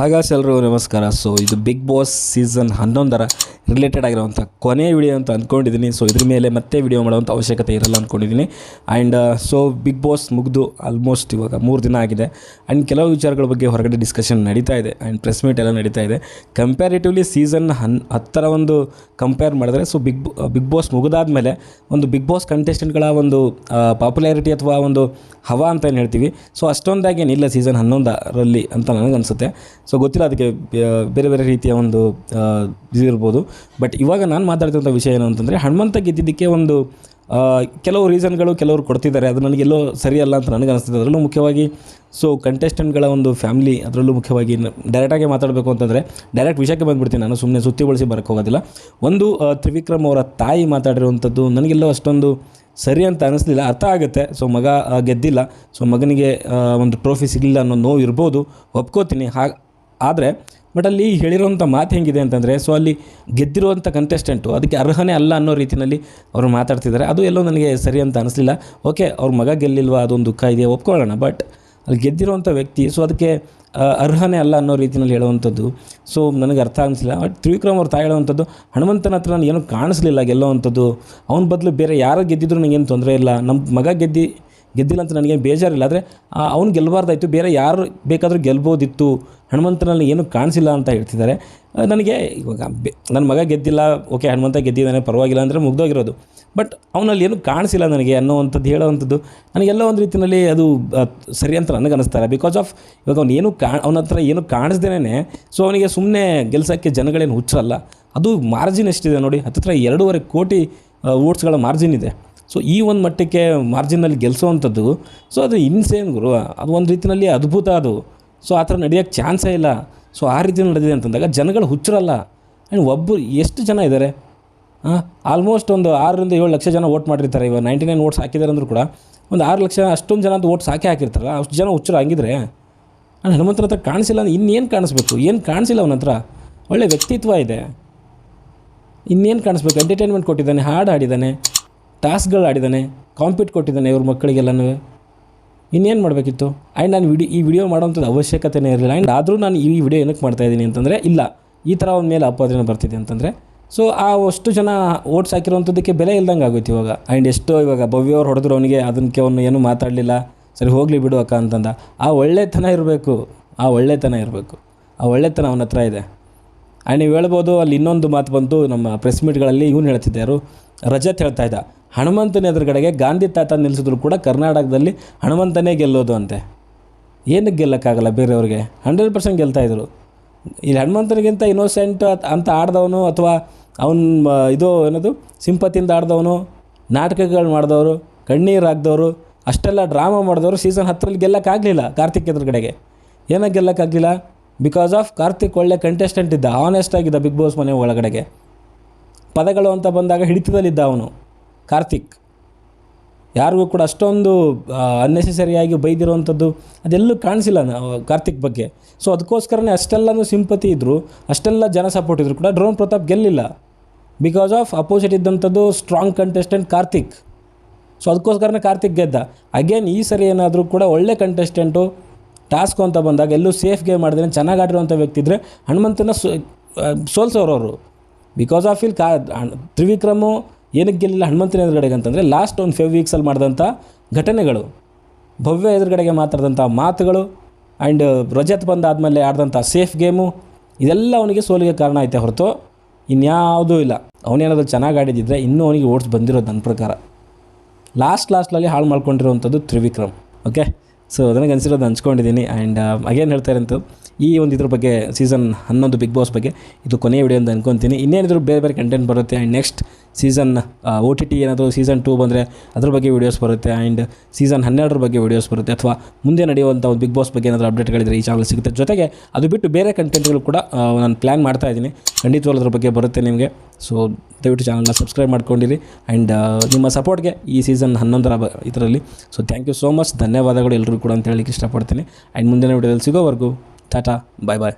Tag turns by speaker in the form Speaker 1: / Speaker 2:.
Speaker 1: ಹಾಗಾಸ್ ಎಲ್ರಿಗೂ ನಮಸ್ಕಾರ. ಸೊ ಇದು ಬಿಗ್ ಬಾಸ್ ಸೀಸನ್ ಹನ್ನೊಂದರ ರಿಲೇಟೆಡ್ ಆಗಿರುವಂಥ ಕೊನೆ ವಿಡಿಯೋ ಅಂತ ಅಂದ್ಕೊಂಡಿದ್ದೀನಿ ಸೊ ಇದ್ರ ಮೇಲೆ ಮತ್ತೆ ವಿಡಿಯೋ ಮಾಡುವಂಥ ಅವಶ್ಯಕತೆ ಇರಲ್ಲ ಅಂದ್ಕೊಂಡಿದ್ದೀನಿ ಆ್ಯಂಡ್ ಸೊ ಬಿಗ್ ಬಾಸ್ ಮುಗಿದು ಆಲ್ಮೋಸ್ಟ್ ಇವಾಗ ಮೂರು ದಿನ ಆಗಿದೆ. ಆ್ಯಂಡ್ ಕೆಲವು ವಿಚಾರಗಳ ಬಗ್ಗೆ ಹೊರಗಡೆ ಡಿಸ್ಕಷನ್ ನಡೀತಾ ಇದೆ. ಆ್ಯಂಡ್ ಪ್ರೆಸ್ ಮೀಟ್ ಎಲ್ಲ ನಡೀತಾ ಇದೆ. ಕಂಪ್ಯಾರಿಟಿವ್ಲಿ ಸೀಸನ್ ಹನ್, ಹತ್ತರ ಒಂದು ಕಂಪೇರ್ ಮಾಡಿದ್ರೆ ಸೊ ಬಿಗ್ ಬಿಗ್ ಬಾಸ್ ಮುಗಿದಾದ್ಮೇಲೆ ಒಂದು ಬಿಗ್ ಬಾಸ್ ಕಂಟೆಸ್ಟೆಂಟ್ಗಳ ಒಂದು ಪಾಪ್ಯುಲಾರಿಟಿ ಅಥವಾ ಒಂದು ಹವಾ ಅಂತ ಏನು ಹೇಳ್ತೀವಿ. ಸೊ ಅಷ್ಟೊಂದಾಗೇನಿಲ್ಲ ಸೀಸನ್ ಹನ್ನೊಂದರಲ್ಲಿ ಅಂತ ನನಗನ್ಸುತ್ತೆ. ಸೊ ಗೊತ್ತಿಲ್ಲ ಅದಕ್ಕೆ ಬೇರೆ ಬೇರೆ ರೀತಿಯ ಒಂದು ಇದಿರ್ಬೋದು ಬಟ್ ಇವಾಗ ನಾನು ಮಾತಾಡ್ತಿರೋಂಥ ವಿಷಯ ಏನು ಅಂತಂದರೆ, ಹನುಮಂತ ಗೆದ್ದಿದ್ದಕ್ಕೆ ಒಂದು ಕೆಲವು ರೀಸನ್ಗಳು ಕೆಲವರು ಕೊಡ್ತಿದ್ದಾರೆ. ಅದು ನನಗೆಲ್ಲೋ ಸರಿಯಲ್ಲ ಅಂತ ನನಗೆ ಅನಿಸ್ತಿದೆ. ಅದರಲ್ಲೂ ಮುಖ್ಯವಾಗಿ ಸೊ ಕಂಟೆಸ್ಟೆಂಟ್ಗಳ ಒಂದು ಫ್ಯಾಮಿಲಿ ಅದರಲ್ಲೂ ಮುಖ್ಯವಾಗಿ ಡೈರೆಕ್ಟಾಗಿ ಮಾತಾಡಬೇಕು ಅಂತಂದರೆ ಡೈರೆಕ್ಟ್ ವಿಷಯಕ್ಕೆ ಬಂದುಬಿಡ್ತೀನಿ. ನಾನು ಸುಮ್ಮನೆ ಸುತ್ತಿ ಬಳಸಿ ಬರೋಕ್ಕೆ ಹೋಗೋದಿಲ್ಲ. ಒಂದು ತ್ರಿವಿಕ್ರಮ್ ಅವರ ತಾಯಿ ಮಾತಾಡಿರುವಂಥದ್ದು ನನಗೆಲ್ಲೋ ಅಷ್ಟೊಂದು ಸರಿ ಅಂತ ಅನಿಸ್ಲಿಲ್ಲ. ಅರ್ಥ ಆಗುತ್ತೆ. ಸೊ ಮಗ ಗೆದ್ದಿಲ್ಲ. ಸೊ ಮಗನಿಗೆ ಒಂದು ಟ್ರೋಫಿ ಸಿಗಲಿಲ್ಲ ಅನ್ನೋ ನೋವು ಇರ್ಬೋದು. ಒಪ್ಕೋತೀನಿ. ಹಾಗೆ ಆದರೆ ಬಟ್ ಅಲ್ಲಿ ಹೇಳಿರುವಂಥ ಮಾತು ಹೆಂಗಿದೆ ಅಂತಂದರೆ ಸೊ ಅಲ್ಲಿ ಗೆದ್ದಿರುವಂಥ ಕಂಟೆಸ್ಟೆಂಟು ಅದಕ್ಕೆ ಅರ್ಹನೇ ಅಲ್ಲ ಅನ್ನೋ ರೀತಿಯಲ್ಲಿ ಅವರು ಮಾತಾಡ್ತಿದ್ದಾರೆ. ಅದು ಎಲ್ಲೋ ನನಗೆ ಸರಿ ಅಂತ ಅನಿಸ್ಲಿಲ್ಲ. ಓಕೆ ಅವ್ರ ಮಗ ಗೆಲ್ಲಿಲ್ವಾ? ಅದೊಂದು ದುಃಖ ಇದೆ, ಒಪ್ಕೊಳ್ಳೋಣ. ಬಟ್ ಅಲ್ಲಿ ಗೆದ್ದಿರುವಂಥ ವ್ಯಕ್ತಿ ಸೊ ಅದಕ್ಕೆ ಅರ್ಹನೇ ಅಲ್ಲ ಅನ್ನೋ ರೀತಿಯಲ್ಲಿ ಹೇಳುವಂಥದ್ದು. ಸೊ ನನಗೆ ಅರ್ಥ ಅನಿಸಿಲ್ಲ ಬಟ್ ತ್ರಿವಿಕ್ರಮ್ ಅವ್ರು ತಾಯಿ ಹೇಳುವಂಥದ್ದು, ಹನುಮಂತನ ಹತ್ರ ನಾನು ಏನೂ ಕಾಣಿಸ್ಲಿಲ್ಲ ಗೆಲ್ಲೋವಂಥದ್ದು. ಅವನ ಬದಲು ಬೇರೆ ಯಾರು ಗೆದ್ದಿದ್ರು ನನಗೇನು ತೊಂದರೆ ಇಲ್ಲ. ನಮ್ಮ ಮಗ ಗೆದ್ದಿ ಗೆದ್ದಿಲ್ಲ ಅಂತ ನನಗೇನು ಬೇಜಾರಿಲ್ಲ. ಆದರೆ ಅವ್ನು ಗೆಲ್ಲಬಾರ್ದಾಯ್ತು ಬೇರೆ ಯಾರು ಬೇಕಾದರೂ ಗೆಲ್ಬೋದಿತ್ತು. ಹನುಮಂತನಲ್ಲಿ ಏನೂ ಕಾಣಿಸಿಲ್ಲ ಅಂತ ಹೇಳ್ತಿದ್ದಾರೆ. ನನಗೆ ಇವಾಗ ನನ್ನ ಮಗ ಗೆದ್ದಿಲ್ಲ. ಓಕೆ, ಹನುಮಂತ ಗೆದ್ದಿದ್ದಾನೆ, ಪರವಾಗಿಲ್ಲ ಅಂದರೆ ಮುಗ್ದೋಗಿರೋದು. ಬಟ್ ಅವನಲ್ಲಿ ಏನೂ ಕಾಣಿಸಿಲ್ಲ ನನಗೆ ಅನ್ನೋವಂಥದ್ದು, ಹೇಳೋವಂಥದ್ದು. ನನಗೆಲ್ಲ ಒಂದು ರೀತಿಯಲ್ಲಿ ಅದು ಸರಿ ಅಂತ ನನಗೆ ಅನ್ನಿಸ್ತಾರೆ ಬಿಕಾಸ್ ಆಫ್ ಇವಾಗ ಅವ್ನು ಏನು ಕಾ, ಅವನ ಹತ್ರ ಏನು ಕಾಣಿಸ್ದೇನೆ ಸೊ ಅವನಿಗೆ ಸುಮ್ಮನೆ ಗೆಲ್ಸೋಕ್ಕೆ ಜನಗಳೇನು ಹುಚ್ಚರಲ್ಲ ಅದು ಮಾರ್ಜಿನ್ ಎಷ್ಟಿದೆ ನೋಡಿ, ಹತ್ತಿರ ಎರಡೂವರೆ ಕೋಟಿ ವೋಟ್ಸ್ಗಳ ಮಾರ್ಜಿನ್ ಇದೆ. ಸೊ ಈ ಒಂದು ಮಟ್ಟಕ್ಕೆ ಮಾರ್ಜಿನಲ್ಲಿ ಗೆಲ್ಲಿಸೋವಂಥದ್ದು ಸೊ ಅದು ಇನ್ಸೇನ್ ಗುರು. ಅದು ಒಂದು ರೀತಿಯಲ್ಲಿ ಅದ್ಭುತ ಅದು. ಸೊ ಆ ಥರ ನಡೆಯೋಕ್ಕೆ ಚಾನ್ಸೇ ಇಲ್ಲ. ಸೊ ಆ ರೀತಿ ನಡೆದಿದೆ ಅಂತಂದಾಗ ಜನಗಳು ಹುಚ್ಚರಲ್ಲ. ಆ್ಯಂಡ್ ಒಬ್ಬರು ಎಷ್ಟು ಜನ ಇದ್ದಾರೆ ಹಾಂ ಆಲ್ಮೋಸ್ಟ್ ಒಂದು ಆರರಿಂದ ಏಳು ಲಕ್ಷ ಜನ ವೋಟ್ ಮಾಡಿರ್ತಾರೆ. ಇವಾಗ ನೈಂಟಿ ನೈನ್ ವೋಟ್ಸ್ ಹಾಕಿದ್ದಾರೆ ಅಂದರೂ ಕೂಡ ಒಂದು ಆರು ಲಕ್ಷ ಅಷ್ಟೊಂದು ಜನ ಅಂತ ವೋಟ್ಸ್ ಹಾಕಿ ಹಾಕಿರ್ತಾರಲ್ಲ, ಅಷ್ಟು ಜನ ಹುಚ್ಚರು ಹಂಗಿದ್ರೆ. ನಾನು ಹನುಮಂತನ ಹತ್ರ ಕಾಣಿಸಿಲ್ಲ ಅಂದ್ರೆ ಇನ್ನೇನು ಕಾಣಿಸ್ಬೇಕು? ಏನು ಕಾಣಿಸಿಲ್ಲ ಅವನ ಹತ್ರ? ಒಳ್ಳೆ ವ್ಯಕ್ತಿತ್ವ ಇದೆ. ಇನ್ನೇನು ಕಾಣಿಸ್ಬೇಕು? ಎಂಟರ್ಟೈನ್ಮೆಂಟ್ ಕೊಟ್ಟಿದ್ದಾನೆ, ಹಾಡು ಆಡಿದ್ದಾನೆ ಟಾಸ್ಕ್ಗಳು ಆಡಿದ್ದಾನೆ ಕಾಂಪಿಟ್ ಕೊಟ್ಟಿದ್ದಾನೆ ಇವ್ರ ಮಕ್ಕಳಿಗೆಲ್ಲನೂ. ಇನ್ನೇನು ಮಾಡಬೇಕಿತ್ತು? ಆ್ಯಂಡ್ ನಾನು ವಿಡಿ, ಈ ವಿಡಿಯೋ ಮಾಡೋವಂಥದ್ದು ಅವಶ್ಯಕತೆನೇ ಇರಲಿಲ್ಲ. ಆ್ಯಂಡ್ ಆದರೂ ನಾನು ಈ ವಿಡಿಯೋ ಏನಕ್ಕೆ ಮಾಡ್ತಾ ಇದ್ದೀನಿ ಅಂತಂದರೆ, ಇಲ್ಲ, ಈ ಥರ ಒಂದು ಮೇಲೆ ಅಪಾದನೆ ಬರ್ತಿದೆ ಅಂತಂದರೆ, ಸೊ ಆ ಅಷ್ಟು ಜನ ಓಟ್ಸ್ ಹಾಕಿರೋವಂಥದ್ದಕ್ಕೆ ಬೆಲೆ ಇಲ್ದಂಗೆ ಆಗೋಯ್ತು ಇವಾಗ. ಆ್ಯಂಡ್ ಎಷ್ಟೋ ಇವಾಗ ಭವ್ಯವ್ರು ಹೊಡೆದ್ರು ಅವನಿಗೆ, ಅದಕ್ಕೆ ಅವನು ಏನೂ ಮಾತಾಡಲಿಲ್ಲ. ಸರಿ, ಹೋಗಲಿ ಬಿಡು ಅಕ್ಕ ಅಂತಂದ. ಆ ಒಳ್ಳೆತನ ಇರಬೇಕು. ಆ ಒಳ್ಳೆತನ ಇರಬೇಕು. ಆ ಒಳ್ಳೆತನ ಅವನ ಹತ್ರ ಇದೆ. ಆ್ಯಂಡ್ ನೀವು ಹೇಳ್ಬೋದು, ಅಲ್ಲಿ ಇನ್ನೊಂದು ಮಾತು ಬಂತು ನಮ್ಮ ಪ್ರೆಸ್ ಮೀಟ್ಗಳಲ್ಲಿ ಇವನು ಹೇಳ್ತಿದ್ದೆ ಯಾರು ರಜತ್ ಹೇಳ್ತಾ ಇದ್ದ, ಹನುಮಂತನ ಎದುರುಗಡೆಗೆ ಗಾಂಧಿ ತಾತ ನಿಲ್ಲಿಸಿದ್ರು ಕೂಡ ಕರ್ನಾಟಕದಲ್ಲಿ ಹನುಮಂತನೇ ಗೆಲ್ಲೋದು ಅಂತೆ. ಏನಕ್ಕೆ ಗೆಲ್ಲಕ್ಕಾಗಲ್ಲ ಬೇರೆಯವ್ರಿಗೆ? ಹಂಡ್ರೆಡ್ ಪರ್ಸೆಂಟ್ ಗೆಲ್ತಾಯಿದ್ರು ಇಲ್ಲಿ ಹನುಮಂತನಿಗಿಂತ ಇನ್ನೋಸೆಂಟ್ ಅಂತ ಆಡ್ದವನು ಅಥವಾ ಅವನ ಇದು ಏನದು, ಸಿಂಪತಿಯಿಂದ ಆಡ್ದವನು, ನಾಟಕಗಳು ಮಾಡಿದವರು, ಕಣ್ಣೀರು ಹಾಕ್ದವರು, ಅಷ್ಟೆಲ್ಲ ಡ್ರಾಮಾ ಮಾಡಿದವರು ಸೀಸನ್ ಹತ್ತರಲ್ಲಿ ಗೆಲ್ಲಕ್ಕಾಗಲಿಲ್ಲ ಕಾರ್ತಿಕ್ ಎದುರುಗಡೆಗೆ. ಏನಕ್ಕೆ ಗೆಲ್ಲಕ್ಕಾಗಲಿಲ್ಲ? ಬಿಕಾಸ್ ಆಫ್ ಕಾರ್ತಿಕ್ ಒಳ್ಳೆ ಕಂಟೆಸ್ಟೆಂಟ್ ಇದ್ದ ಆನೆಸ್ಟ್ ಆಗಿದ್ದ ಬಿಗ್ ಬಾಸ್ ಮನೆ ಒಳಗಡೆಗೆ. ಪದಗಳು ಅಂತ ಬಂದಾಗ ಹಿಡಿತದಲ್ಲಿದ್ದ ಅವನು ಕಾರ್ತಿಕ್ ಯಾರಿಗೂ ಕೂಡ ಅಷ್ಟೊಂದು ಅನ್ನೆಸೆಸರಿಯಾಗಿ ಬೈದಿರುವಂಥದ್ದು ಅದೆಲ್ಲೂ ಕಾಣಿಸಿಲ್ಲ ಕಾರ್ತಿಕ್ ಬಗ್ಗೆ. ಸೊ ಅದಕ್ಕೋಸ್ಕರನೇ ಅಷ್ಟೆಲ್ಲನೂ ಸಿಂಪತಿ ಇದ್ದರು ಅಷ್ಟೆಲ್ಲ ಜನ ಸಪೋರ್ಟ್ ಇದ್ದರು ಕೂಡ. ಡ್ರೋನ್ ಪ್ರತಾಪ್ ಗೆಲ್ಲಿಲ್ಲ. ಬಿಕಾಸ್ ಆಫ್ ಅಪೋಸಿಟ್ ಇದ್ದಂಥದ್ದು ಸ್ಟ್ರಾಂಗ್ ಕಂಟೆಸ್ಟೆಂಟ್ ಕಾರ್ತಿಕ್ ಸೊ ಅದಕ್ಕೋಸ್ಕರನೇ ಕಾರ್ತಿಕ್ ಗೆದ್ದ. ಅಗೇನ್ ಈ ಸರಿ ಏನಾದರೂ ಕೂಡ ಒಳ್ಳೆ ಕಂಟೆಸ್ಟೆಂಟು ಟಾಸ್ಕ್ ಅಂತ ಬಂದಾಗ ಎಲ್ಲೂ ಸೇಫ್ ಗೇಮ್ ಮಾಡಿದ್ರೆ ಚೆನ್ನಾಗಿ ಆಡಿರುವಂಥ ವ್ಯಕ್ತಿ ಇದ್ದರೆ ಹನುಮಂತನ ಸೋಲ್ಸೋರು ಅವರು. ಬಿಕಾಸ್ ಆಫ್ ಇಲ್ ಕಾ ತ್ರಿವಿಕ್ರಮು ಏನಕ್ಕೆ ಗೆಲ್ಲಿಲ್ಲ ಹನುಮಂತನ ಎದುರುಗಡೆಗೆ ಅಂತಂದರೆ ಲಾಸ್ಟ್ ಒಂದು ಫೈವ್ ವೀಕ್ಸಲ್ಲಿ ಮಾಡಿದಂಥ ಘಟನೆಗಳು. ಭವ್ಯ ಎದುರುಗಡೆಗೆ ಮಾತಾಡಿದಂಥ ಮಾತುಗಳು ಆ್ಯಂಡ್ ರಜತ್ ಬಂದಾದಮೇಲೆ ಆಡಿದಂಥ ಸೇಫ್ ಗೇಮು ಇದೆಲ್ಲ ಅವನಿಗೆ ಸೋಲಿಗೆ ಕಾರಣ ಐತೆ ಹೊರತು ಇನ್ಯಾವುದೂ ಇಲ್ಲ. ಅವನೇನಾದರೂ ಚೆನ್ನಾಗಿ ಆಡಿದ್ದಿದ್ರೆ ಇನ್ನೂ ಅವನಿಗೆ ಓಟ್ಸ್ ಬಂದಿರೋದು ನನ್ನ ಪ್ರಕಾರ. ಲಾಸ್ಟ್ ಲಾಸ್ಟ್ಲಲ್ಲಿ ಹಾಳು ಮಾಡ್ಕೊಂಡಿರುವಂಥದ್ದು ತ್ರಿವಿಕ್ರಮ್. ಓಕೆ ಸೊ ನನಗೆ ಅನಿಸಿರೋದು ಹಂಚ್ಕೊಂಡಿದ್ದೀನಿ. ಆ್ಯಂಡ್ ಅಗೇನ್ ಹೇಳ್ತಾ ಇರಂತು ಈ ಒಂದು ಇದ್ರ ಬಗ್ಗೆ ಸೀಸನ್ ಹನ್ನೊಂದು ಬಿಗ್ ಬಾಸ್ ಬಗ್ಗೆ ಇದು ಕೊನೆಯ ವಿಡಿಯೋ ಅಂತ ಅನ್ಕೊತೀನಿ. ಇನ್ನೇನಿದ್ರು ಬೇರೆ ಬೇರೆ ಕಂಟೆಂಟ್ ಬರುತ್ತೆ. And next season O T T ಏನಾದರೂ ಸೀಸನ್ ಟೂ ಬಂದರೆ ಅದ್ರ ಬಗ್ಗೆ ವೀಡಿಯೋಸ್ ಬರುತ್ತೆ ಆ್ಯಂಡ್ ಸೀಸನ್ ಹನ್ನೆರಡರ ಬಗ್ಗೆ ವೀಡಿಯೋಸ್ ಬರುತ್ತೆ ಅಥವಾ ಮುಂದೆ ನಡೆಯುವಂಥ ಒಂದು ಬಿಗ್ ಬಾಸ್ ಬಗ್ಗೆ ಏನಾದರೂ ಅಪ್ಡೇಟ್ಗಳಿದ್ರೆ ಈ ಚಾನಲ್ ಸಿಗುತ್ತೆ. ಜೊತೆಗೆ ಅದು ಬಿಟ್ಟು ಬೇರೆ ಕಂಟೆಂಟ್ಗಳು ಕೂಡ ನಾನು ಪ್ಲ್ಯಾನ್ ಮಾಡ್ತಾ ಇದ್ದೀನಿ. ಖಂಡಿತವಾಗ್ಲೂ ಅದ್ರ ಬಗ್ಗೆ ಬರುತ್ತೆ ನಿಮಗೆ. ಸೊ ದಯವಿಟ್ಟು ಚಾನಲ್ನ ಸಬ್ಸ್ಕ್ರೈಬ್ ಮಾಡ್ಕೊಂಡಿರಿ ಆ್ಯಂಡ್ ನಿಮ್ಮ ಸಪೋರ್ಟ್ಗೆ ಈ ಸೀಸನ್ ಹನ್ನೊಂದರ ಬ, ಇದರಲ್ಲಿ. So thank you so much ಧನ್ಯವಾದಗಳು ಎಲ್ಲರೂ ಕೂಡ ಅಂತ ಹೇಳಲಿಕ್ಕೆ ಇಷ್ಟಪಡ್ತೀನಿ. ಆ್ಯಂಡ್ ಮುಂದಿನ ವಿಡಿಯೋದಲ್ಲಿ ಸಿಗೋವರೆಗೂ, ಟಾಟಾ ಬಾಯ್ ಬಾಯ್